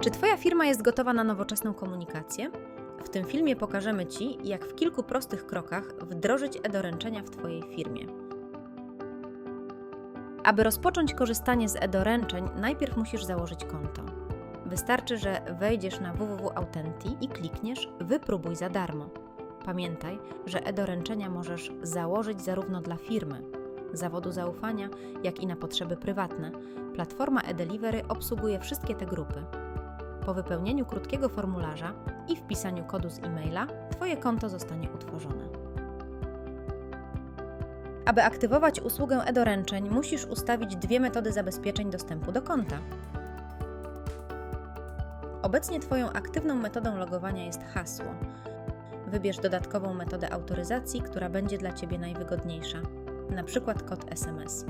Czy Twoja firma jest gotowa na nowoczesną komunikację? W tym filmie pokażemy Ci, jak w kilku prostych krokach wdrożyć e-doręczenia w Twojej firmie. Aby rozpocząć korzystanie z e-doręczeń, najpierw musisz założyć konto. Wystarczy, że wejdziesz na www.authenti i klikniesz Wypróbuj za darmo. Pamiętaj, że e-doręczenia możesz założyć zarówno dla firmy, zawodu zaufania, jak i na potrzeby prywatne. Platforma e-Delivery obsługuje wszystkie te grupy. Po wypełnieniu krótkiego formularza i wpisaniu kodu z e-maila, Twoje konto zostanie utworzone. Aby aktywować usługę e-doręczeń, musisz ustawić dwie metody zabezpieczeń dostępu do konta. Obecnie Twoją aktywną metodą logowania jest hasło. Wybierz dodatkową metodę autoryzacji, która będzie dla Ciebie najwygodniejsza, np. kod SMS.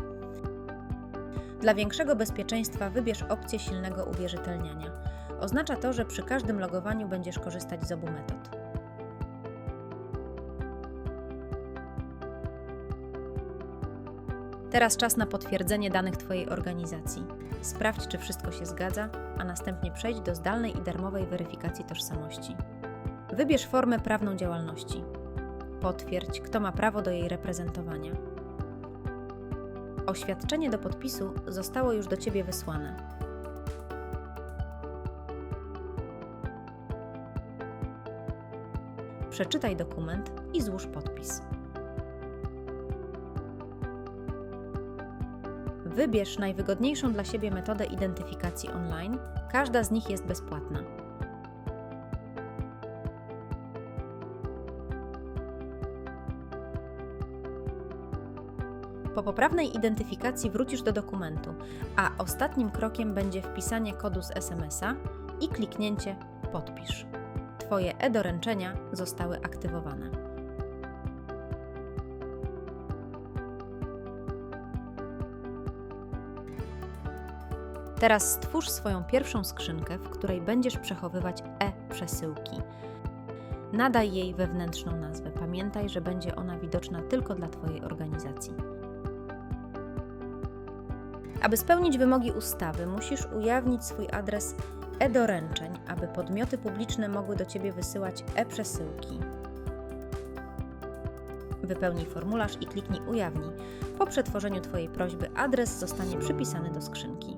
Dla większego bezpieczeństwa wybierz opcję silnego uwierzytelniania. Oznacza to, że przy każdym logowaniu będziesz korzystać z obu metod. Teraz czas na potwierdzenie danych Twojej organizacji. Sprawdź, czy wszystko się zgadza, a następnie przejdź do zdalnej i darmowej weryfikacji tożsamości. Wybierz formę prawną działalności. Potwierdź, kto ma prawo do jej reprezentowania. Oświadczenie do podpisu zostało już do Ciebie wysłane. Przeczytaj dokument i złóż podpis. Wybierz najwygodniejszą dla siebie metodę identyfikacji online. Każda z nich jest bezpłatna. Po poprawnej identyfikacji wrócisz do dokumentu, a ostatnim krokiem będzie wpisanie kodu z SMS-a i kliknięcie Podpisz. Twoje e-doręczenia zostały aktywowane. Teraz stwórz swoją pierwszą skrzynkę, w której będziesz przechowywać e-przesyłki. Nadaj jej wewnętrzną nazwę. Pamiętaj, że będzie ona widoczna tylko dla Twojej organizacji. Aby spełnić wymogi ustawy, musisz ujawnić swój adres e-doręczeń, aby podmioty publiczne mogły do Ciebie wysyłać e-przesyłki. Wypełnij formularz i kliknij Ujawnij. Po przetworzeniu Twojej prośby adres zostanie przypisany do skrzynki.